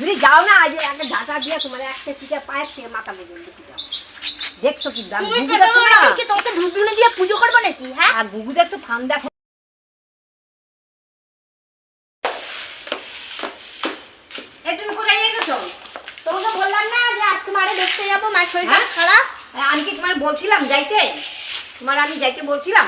তুমি যাও না আজ একটা ঢাকা দিয়ে তোমার একটা পায়ের থেকে মাথা দেখি যাও। দেখছ কি দাম? তোমাকে দিয়ে পুজো করব নাকি হ্যাঁ? আর দেখছ ফান দেখো। তোমাকে বললাম না যে আজকে মারে দেখতে যাব মার শরীরটা হ্যাঁ? খারাপ। আমি কি তোমার বলছিলাম যাইতে? তোমার আমি যাইতে বলছিলাম?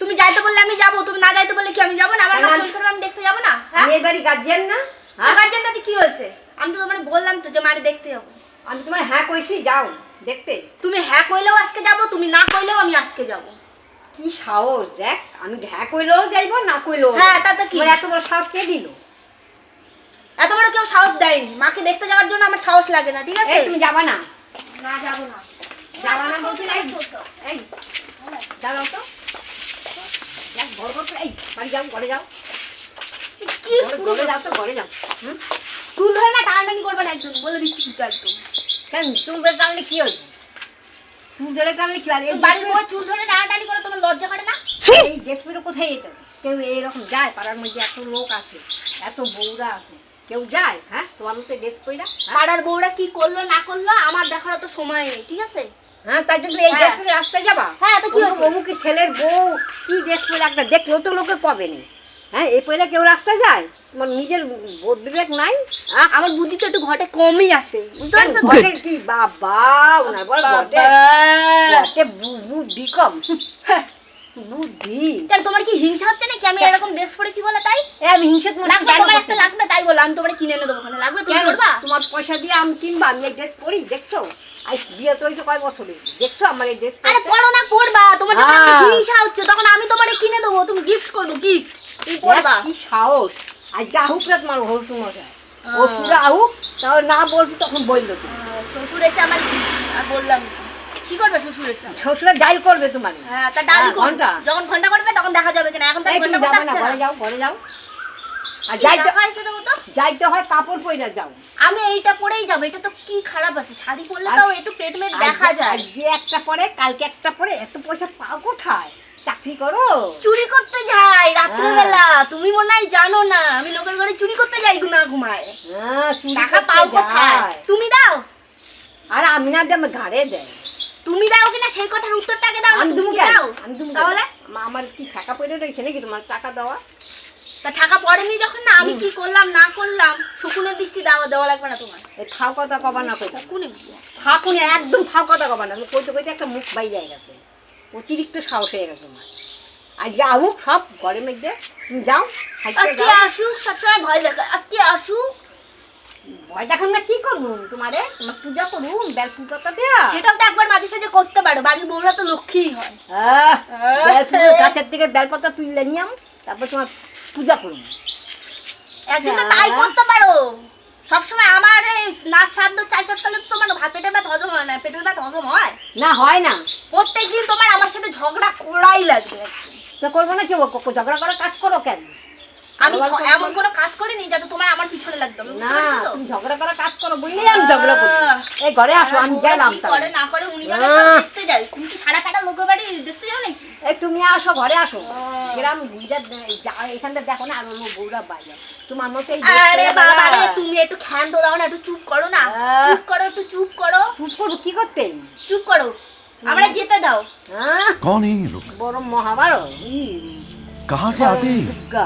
তুমি যাইতে বললে আমি যাব তুমি না যাইতে বললে কি আমি যাব না? আমার আমি- শরীর খারাপ আমি দেখতে যাব না হ্যাঁ? আমি এবারই গার্জিয়ান না? হ্যাঁ গার্জেন দাদি কি হয়েছে? আমি তো তোমার বললাম তো যে মারে দেখতে যাব। আমি তোমার হ্যাঁ কইছি যাও দেখতে। তুমি হ্যাঁ কইলেও আজকে যাব তুমি না কইলেও আমি আজকে যাব। কি সাহস দেখ আমি হ্যাঁ কইলেও যাইবো না কইলেও হ্যাঁ তাতে কি? এত বড় সাহস কে দিল? এত বড় কেউ সাহস দেয়নি। মাকে দেখতে যাওয়ার জন্য আমার সাহস লাগে না ঠিক আছে? তুমি যাবা না? না যাব না। যাবা না বলছি না এই দাঁড়াও তো। দেখ বড় বড় এই বাড়ি যাও ঘরে যাও। কি শুরু ঘরে যাও তো ঘরে যাও হুম? ধরে না টানাটানি করবে না একদম বলে দিচ্ছি কিন্তু একদম। কেন? চুল ধরে টানলে কি হইবে চুল ধরে টানলে কি আর বাড়ির বউ চুল ধরে টানাটানি করে তোমার লজ্জা করে না? এই দেশ পেরো কোথায় যেতে কেউ এইরকম যায় পাড়ার মধ্যে এত লোক আছে এত বউরা আছে। কেউ যায় হ্যাঁ? তোমার মতো ড্রেস পইরা হ্যাঁ? পাড়ার বউরা কি করল না করল আমার দেখার অত সময় নেই ঠিক আছে? হ্যাঁ তার জন্য এই হ্যাঁ। ড্রেস পরে রাস্তায় যাবা? হ্যাঁ তো কি অমুক ছেলের বউ কি ড্রেস পরে একটা দেখলেও তো লোকে পাবে নি। হ্যাঁ এই পরে কেউ রাস্তায় যায়? তোমার নিজের বোধ বিবেক নাই? আমার বুদ্ধি তো একটু ঘটে কমই আছে। বুঝতে পারছ? তো? কি? বাবা ওনার বল ঘটে। ঘটে বুদ্ধি কম। বুদ্ধি। কেন তোমার কি হিংসা হচ্ছে নাকি? আমি এরকম ড্রেস পরেছি বলে তাই? আমি হিংসা তোমার লাগবে তোমার একটা লাগবে তাই বলো আমি তোমার কিনে এনে দেবো ওখানে। লাগবে তুমি করবা তোমার পয়সা দিয়ে আমি কিনবা আমি এই ড্রেস পরি দেখছ? বিয়ে তো হয়েছে কয় বছর? দেখছ আমার এই ড্রেস আরে পড়ো না পড়বা। তোমার হ্যাঁ। হিংসা হচ্ছে তখন আমি তোমারে কিনে দেবো। তুমি গিফট করব গিফট তুমি পড়বা কি সাহস। আজকে আহুক রাত মারো হসু মশাই হ্যাঁ। হসুরা আহুক তাহলে না বলছি তখন বলল তুমি। শ্বশুর এসে আমার বললাম কি করবে শ্বশুর এসে? শ্বশুরা ডাইল করবে তোমার। হ্যাঁ তা ডালি ঘণ্টা। ঘণ্টা। যখন ঘণ্টা করবে তখন দেখা যাবে কিনা। এখন তো আর এই তুমি ঘণ্টা করতে আসছে ঘরে যাও ঘরে যাও। আর যাইতে তো? হয় কাপড় পরে যাও। আমি এইটা পরেই যাব এটা তো কি খারাপ আছে? শাড়ি পরলে তাও একটু পেট মেট দেখা যায়। আজকে একটা পরে কালকে একটা পরে এত পয়সা পাও কোথায়? চাকরি করো। চুরি করতে যাই রাত্রেবেলা তুমি মনে হয় জানো না আমি লোকের ঘরে চুরি করতে যাই ঘুমায়। হ্যাঁ, চুরি টাকা করতে পাও কোথায়? যায়। তুমি দাও। আর আমি না ঘাড়ে দেয়। তুমি দাও কিনা সেই কথার উত্তরটা আগে দাও না, আমি তুমি তুমি কি দাও? আমি তুমি তাহলে? আমার কি টাকা পড়ে রয়েছে নাকি তোমার টাকা দেওয়া? তা টাকা পড়েনি যখন না আমি কি করলাম না করলাম শকুনের দৃষ্টি দাও দেওয়া লাগবে না তোমার। এই ফাও কথা কবা না কইতা। শকুনে ফাঁকুনে একদম ফাও কথা কবা না। কইতে কইতে একটা মুখ বাই যায় গেছে। অতিরিক্ত সাহস হয়ে গেছে আমার আজকে আহুক সব ঘরের মধ্যে। তুমি যাও আজকে আসুক সবসময় ভয় দেখা আজকে আসুক ভয় দেখান না কি করব তোমারে? তোমার পূজা করুন বেল ফুটাতে দেয়া। সেটাও তো একবার মাঝে সাঝে করতে পারো বাড়ির বউরা তো লক্ষ্মীই হয়। গাছের থেকে বেলপাতা তুললে নিয়াম তারপর তোমার পূজা করুন। একদিন তো। তাই করতে পারো। সবসময় আমার এই নাচ শ্রাদ্ধ চাল চটকালে তো তোমার ভাত পেটের ভাত হজম হয় না পেটের ভাত হজম হয়। না হয় না। প্রত্যেকদিন তোমার আমার সাথে ঝগড়া করাই লাগবে। তো করব না কি ঝগড়া কাজ করো কেন? আমি এমন কোনো কাজ করিনি যাতে তোমার আমার পিছনে বুঝতে না তুমি ঝগড়া করার কাজ করো আমি ঝগড়া করি এই ঘরে আসো আমি গেলাম করে না করে উনি দেখতে যাই তুমি কি সারা ফাটা লোকের বাড়ি দেখতে যাও নাকি? এই তুমি আসো ঘরে আসো। গ্রাম গুজরাট এখান থেকে দেখো না আরও লোক বউরা বাইরে। তোমার মতো আরে বাবা রে তুমি একটু খ্যান দাও না একটু চুপ করো না। চুপ করো একটু চুপ করো। চুপ করব কি করতে? চুপ করো। আমরা যেতে দাও হ্যাঁ कौन है ये लोग বড় মহাভারত ই, कहाँ से आते हैं ये? দুর্গা।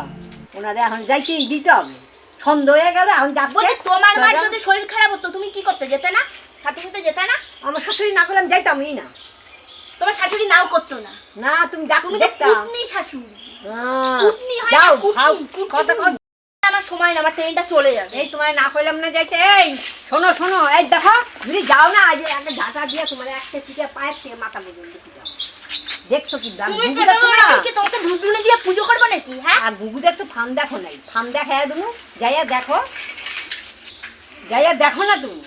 ওনারে এখন যাইতেই দিতে হবে সন্ধ্যা হয়ে গেলে এখন বলছি যাচ্ছে তোমার মার দাদা, যদি শরীর খারাপ হতো তুমি কি করতে যেতে না সাথে সাথে যেতে না আমার শাশুড়ি না করলাম যাইতামই না তোমার শাশুড়ি নাও করতো না না তুমি ডাক তুমি তো দেখতাম কুটনি শাশুড়ি হ্যাঁ। কুটনি হয় না, যাও কুটনি, খাও কুটনি কথা তুমি। কও। আমার সময় না আমার ট্রেনটা চলে যাবে। এই তোমার না কইলাম না যাইতে এই শোনো শোনো এই দেখো যদি যাও না আজ একটা ঢাকা দিয়ে তোমার একটা থেকে পায়ের থেকে মাথা পর্যন্ত যাও। দেখছ কি দাম তুমি ঘুঘু ছোট না? কি তোমাকে ধুধুনে দিয়ে পুজো করবে নাকি হ্যাঁ? আর ঘুঘু দেখছ ফান দেখো নাই। ফান দেখা তুমি যাইয়া দেখো। যাইয়া দেখো না তুমি।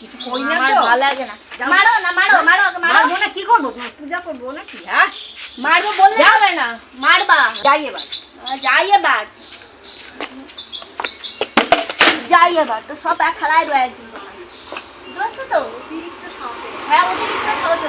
কিছু কই না তো। ভালো লাগে না। মারো না মারো মারো মারো। না কি করব? তোমার পূজা করব না কি হ্যাঁ? মারবো বললে হবে না মারবা। যাই এবার। যাই এবার। যাই এবার তো সব এক খেলায় একদিন বুঝতে তো অতিরিক্ত সাহস হ্যাঁ অতিরিক্ত সাহস